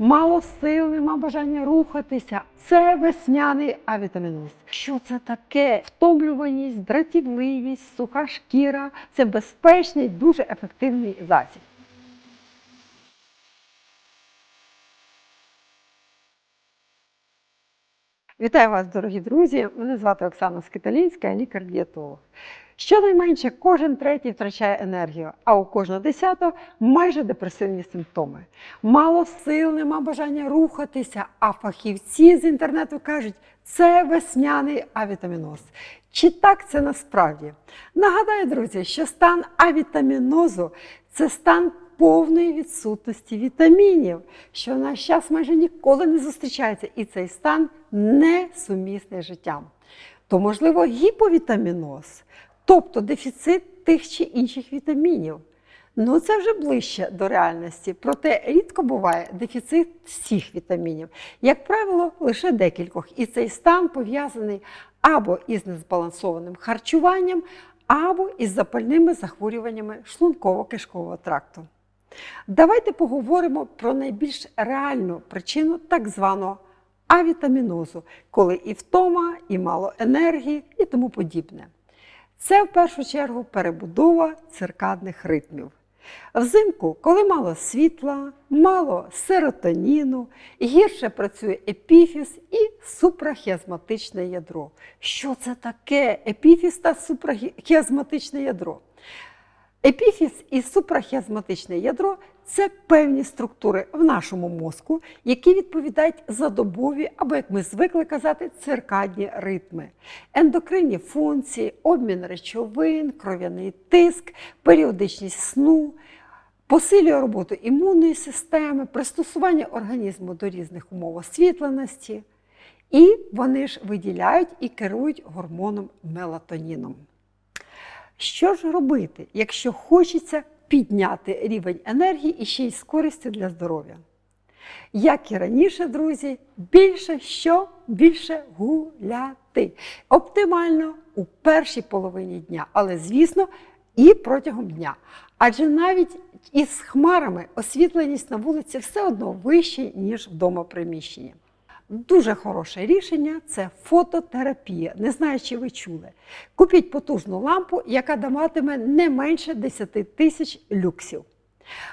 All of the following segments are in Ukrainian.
Мало сил, нема бажання рухатися. Це весняний авітаміноз. Що це таке? Втомлюваність, дратівливість, суха шкіра це безпечний, дуже ефективний засіб. Вітаю вас, дорогі друзі! Мене звати Оксана Скиталінська, я лікар-дієтолог. Щонайменше кожен третій втрачає енергію, а у кожного десятого майже депресивні симптоми. Мало сил, нема бажання рухатися, а фахівці з інтернету кажуть, це весняний авітаміноз. Чи так це насправді? Нагадаю, друзі, що стан авітамінозу це стан повної відсутності вітамінів, що в наш час майже ніколи не зустрічається, і цей стан несумісний з життям. То, можливо, гіповітаміноз, тобто дефіцит тих чи інших вітамінів. Ну, це вже ближче до реальності, проте рідко буває дефіцит всіх вітамінів. Як правило, лише декількох. І цей стан пов'язаний або із незбалансованим харчуванням, або із запальними захворюваннями шлунково-кишкового тракту. Давайте поговоримо про найбільш реальну причину так званого авітамінозу, коли і втома, і мало енергії, і тому подібне. Це в першу чергу перебудова циркадних ритмів. Взимку, коли мало світла, мало серотоніну, гірше працює епіфіз і супрахіазматичне ядро. Що це таке епіфіз та супрахіазматичне ядро? Епіфіз і супрахіазматичне ядро це певні структури в нашому мозку, які відповідають за добові, або, як ми звикли казати, циркадні ритми, ендокринні функції, обмін речовин, кров'яний тиск, періодичність сну, посилює роботу імунної системи, пристосування організму до різних умов освітленості. І вони ж виділяють і керують гормоном мелатоніном. Що ж робити, якщо хочеться підняти рівень енергії і ще й з користю для здоров'я? Як і раніше, друзі, більше що більше гуляти. Оптимально у першій половині дня, але, звісно, і протягом дня. Адже навіть із хмарами освітленість на вулиці все одно вища, ніж вдома приміщення. Дуже хороше рішення це фототерапія. Не знаю, чи ви чули. Купіть потужну лампу, яка даватиме не менше 10 тисяч люксів.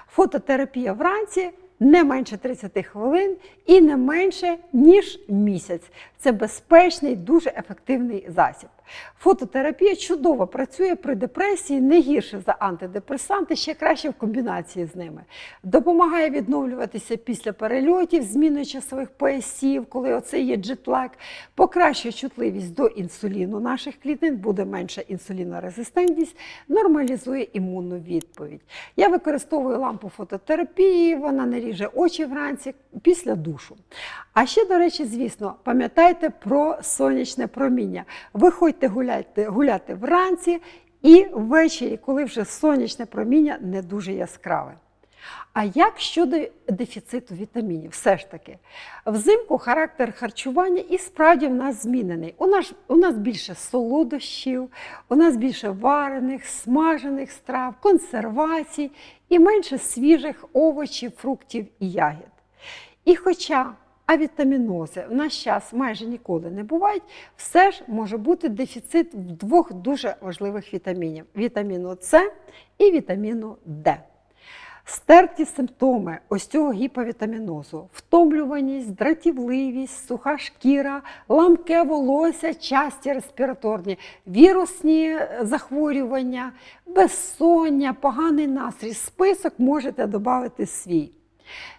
Фототерапія вранці не менше 30 хвилин і не менше, ніж місяць. Це безпечний, дуже ефективний засіб. Фототерапія чудово працює при депресії, не гірше за антидепресанти, ще краще в комбінації з ними. Допомагає відновлюватися після перельотів, зміною часових поясів, коли оце є джетлаг, покращує чутливість до інсуліну наших клітин, буде менша інсулінорезистентність, нормалізує імунну відповідь. Я використовую лампу фототерапії, вона не ріже очі вранці після душу. А ще, до речі, звісно, пам'ятайте про сонячне проміння. Виходьте гуляйте, гуляти вранці і ввечері, коли вже сонячне проміння не дуже яскраве. А як щодо дефіциту вітамінів? Все ж таки, взимку характер харчування і справді в нас змінений. У нас, у нас більше солодощів, у нас більше варених, смажених страв, консервацій і менше свіжих овочів, фруктів і ягід. І хоча авітамінози в наш час майже ніколи не бувають, все ж може бути дефіцит двох дуже важливих вітамінів: вітаміну С і вітаміну Д. Стерті симптоми ось цього гіповітамінозу, втомлюваність, дратівливість, суха шкіра, ламке волосся, часті респіраторні, вірусні захворювання, безсоння, поганий настрій. Список можете додати свій.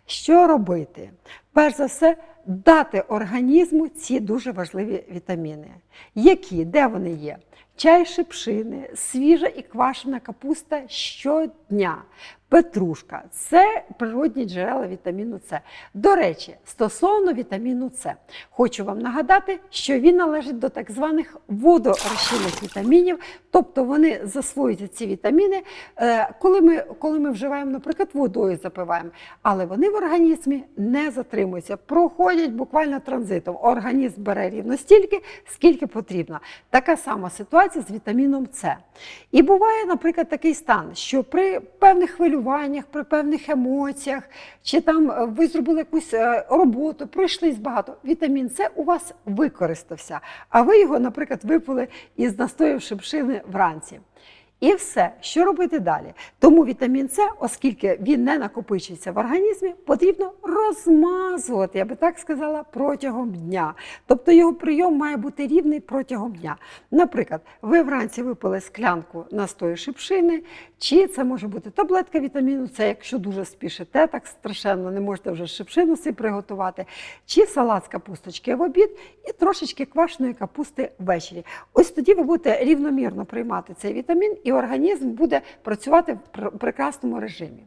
Що робити? Перш за все, дати організму ці дуже важливі вітаміни. Які? Де вони є? Чай шипшини, свіжа і квашена капуста щодня, петрушка це природні джерела вітаміну С. До речі, стосовно вітаміну С, хочу вам нагадати, що він належить до так званих водорозчинних вітамінів, тобто вони засвоюються ці вітаміни, е, коли ми, коли ми вживаємо, наприклад, водою запиваємо, але вони в організмі не затримуються, проходять проходять буквально транзитом. Організм бере рівно стільки, скільки потрібно. Така сама ситуація з вітаміном С. І буває, наприклад, такий стан, що при певних хвилюваннях, при певних емоціях, чи там е, ви зробили якусь е, роботу, пройшлись багато. Вітамін С у вас використався, а ви його, наприклад, випили із настоїв шипшини вранці. І все, що робити далі? Тому вітамін С, оскільки він не накопичується в організмі, потрібно розмазувати, я би так сказала, протягом дня. Тобто його прийом має бути рівний протягом дня. Наприклад, ви вранці випили склянку настою шипшини, чи це може бути таблетка вітаміну С, якщо дуже спішите, так страшенно не можете вже шипшину собі приготувати, чи салат з капусточки в обід і трошечки квашеної капусти ввечері. Ось тоді ви будете рівномірно приймати цей вітамін, і організм буде працювати в пр- прекрасному режимі.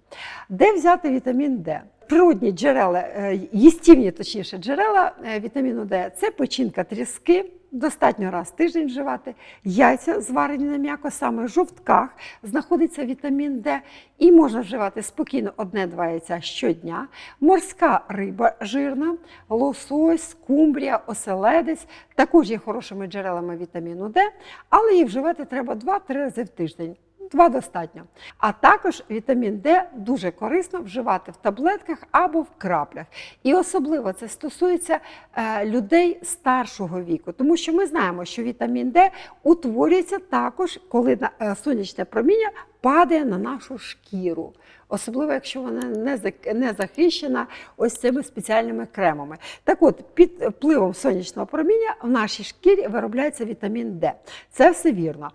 Де взяти вітамін Д? Природні джерела, е, їстівні, точніше, джерела е, вітаміну Д це печінка тріски. Достатньо раз в тиждень вживати. Яйця зварені на м'яко, саме в жовтках знаходиться вітамін Д, і можна вживати спокійно одне-два яйця щодня. Морська риба жирна, лосось, скумбрія, оселедець також є хорошими джерелами вітаміну Д, але їх вживати треба 2-3 рази в тиждень. Два достатньо. А також вітамін Д дуже корисно вживати в таблетках або в краплях. І особливо це стосується е, людей старшого віку, тому що ми знаємо, що вітамін Д утворюється також, коли е, сонячне проміння падає на нашу шкіру. Особливо, якщо вона не захищена ось цими спеціальними кремами. Так от, під впливом сонячного проміння в нашій шкірі виробляється вітамін Д. Це все вірно.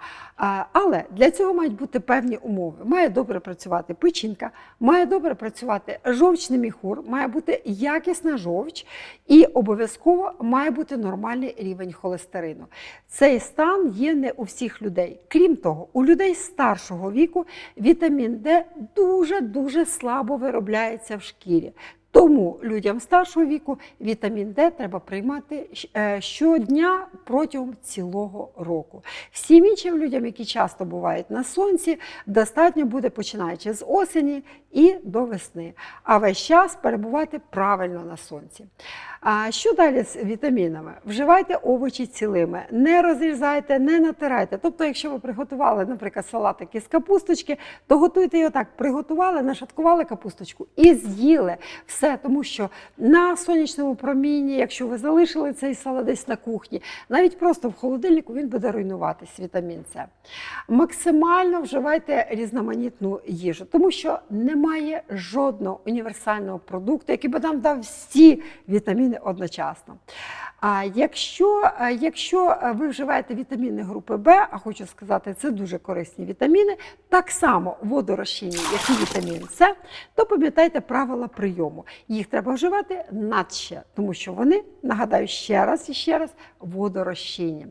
Але для цього мають бути певні умови. Має добре працювати печінка, має добре працювати жовчний міхур, має бути якісна жовч і обов'язково має бути нормальний рівень холестерину. Цей стан є не у всіх людей. Крім того, у людей старшого віку вітамін Д дуже дуже слабо виробляється в шкірі. Тому людям старшого віку вітамін Д треба приймати е, щодня протягом цілого року. Всім іншим людям, які часто бувають на сонці, достатньо буде починаючи з осені і до весни, а весь час перебувати правильно на сонці. А що далі з вітамінами? Вживайте овочі цілими, не розрізайте, не натирайте. Тобто, якщо ви приготували, наприклад, салатик із капусточки, то готуйте його так: приготували, нашаткували капусточку і з'їли все, тому що на сонячному промінні, якщо ви залишили цей салат десь на кухні, навіть просто в холодильнику він буде руйнуватись, вітамін С. Максимально вживайте різноманітну їжу, тому що немає жодного універсального продукту, який би нам дав всі вітаміни одночасно. А якщо, якщо ви вживаєте вітаміни групи Б, а хочу сказати, це дуже корисні вітаміни, так само водорозчинні, як і вітамін С, то пам'ятайте правила прийому. Їх треба вживати надще, тому що вони, нагадаю ще раз і ще раз, водорозчинні.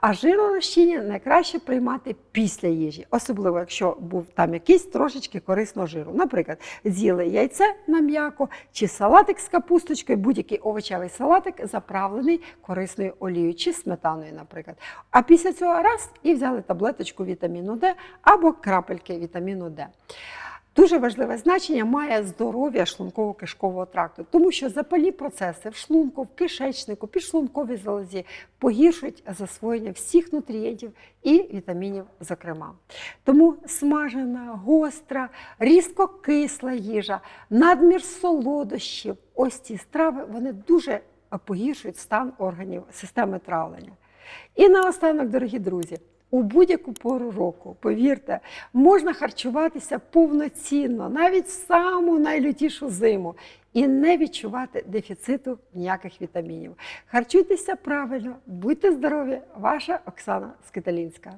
А жиророзчинні найкраще приймати після їжі, особливо якщо був там якийсь трошечки корисного жиру. Наприклад, з'їли яйце на м'яко чи салатик з капусточкою, будь-який овочевий салатик заправлений корисною олією чи сметаною, наприклад. А після цього раз і взяли таблеточку вітаміну Д або крапельки вітаміну Д. Дуже важливе значення має здоров'я шлунково-кишкового тракту, тому що запальні процеси в шлунку, в кишечнику, підшлунковій залозі погіршують засвоєння всіх нутрієнтів і вітамінів, зокрема. Тому смажена, гостра, різко кисла їжа, надмір солодощів, ось ці страви вони дуже погіршують стан органів системи травлення. І наостанок, дорогі друзі, у будь-яку пору року, повірте, можна харчуватися повноцінно, навіть саму найлютішу зиму, і не відчувати дефіциту ніяких вітамінів. Харчуйтеся правильно, будьте здорові! Ваша Оксана Скиталінська.